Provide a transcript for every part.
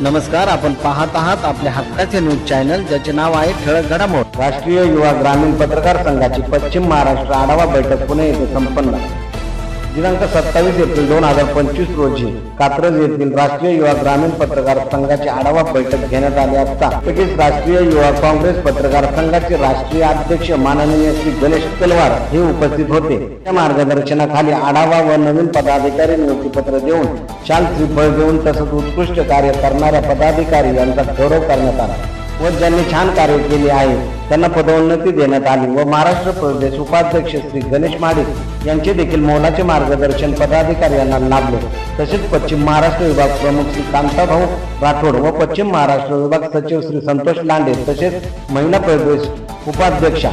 नमस्कार आपण पाहत आहात आपल्या हक्काचे न्यूज चॅनल ज्याचे नाव आहे ठळक घडामोड. राष्ट्रीय युवा ग्रामीण पत्रकार संघाची पश्चिम महाराष्ट्र आढावा बैठक पुणे येथे संपन्न. दिनांक सत्तावीस एप्रिल दोन हजार पंचवीस रोजी कात्रज येथील राष्ट्रीय युवा ग्रामीण पत्रकार संघाची आढावा बैठक घेण्यात आली असता तसेच राष्ट्रीय युवा काँग्रेस पत्रकार संघाचे राष्ट्रीय अध्यक्ष माननीय श्री गणेश तलवार हे उपस्थित होते. त्या मार्गदर्शनाखाली आढावा व नवीन पदाधिकारी नियुक्तीपत्र देऊन शाल श्रीफळ देऊन तसंच उत्कृष्ट कार्य करणाऱ्या पदाधिकारी यांचा गौरव करण्यात आला व ज्यांनी छान कार्य केले आहे त्यांना पदोन्नती देण्यात आली व महाराष्ट्र प्रदेश उपाध्यक्ष श्री गणेश महाडिक यांचे देखील मोलाचे मार्गदर्शन पदाधिकारी यांना लाभले. तसेच पश्चिम महाराष्ट्र विभाग प्रमुख श्री कांताभाऊ राठोड व पश्चिम महाराष्ट्र विभाग सचिव श्री संतोष लांडे तसेच महिला प्रदेश उपाध्यक्षा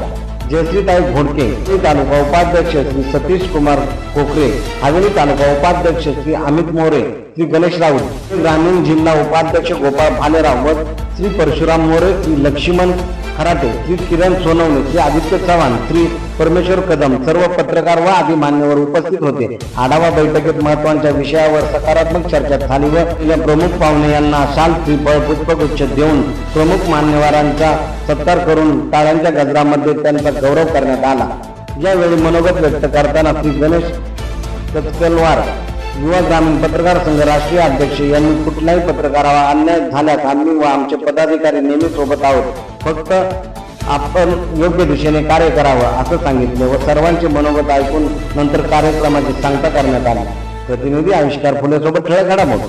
जयश्रीताई घोडके हवेली तालुका उपाध्यक्ष श्री सतीश कुमार कोकरे हवेली तालुका उपाध्यक्ष श्री अमित मोरे श्री गणेश राऊत ग्रामीण जिल्हा उपाध्यक्ष गोपाळ भालेराव व श्री परशुराम मोरे श्री लक्ष्मण खराटे श्री किरण सोनवणे श्री आदित्य चव्हाण श्री परमेश्वर कदम सर्व पत्रकार व आदी मान्यवर उपस्थित होते. आढावा बैठकीत महत्त्वाच्या विषयावर सकारात्मक चर्चा झाली व या प्रमुख पाहुणे यांना शाल श्रीफळ पुष्पगुच्छ देऊन प्रमुख मान्यवरांचा सत्कार करून टाळ्यांच्या गजरामध्ये त्यांचा गौरव करण्यात आला. यावेळी मनोगत व्यक्त करताना श्री गणेश तत्कलवार युवा ग्रामीण पत्रकार संघ राष्ट्रीय अध्यक्ष यांनी कुठल्याही पत्रकारावर अन्याय झाल्यास आम्ही व आमचे पदाधिकारी नेहमी सोबत आहोत. फक्त आपण योग्य दिशेने कार्य करावं असं सांगितलं व सर्वांचे मनोगत ऐकून नंतर कार्यक्रमाची सांगता करण्यात आली. प्रतिनिधी आविष्कार फुले सोबत ठळक घडामोड.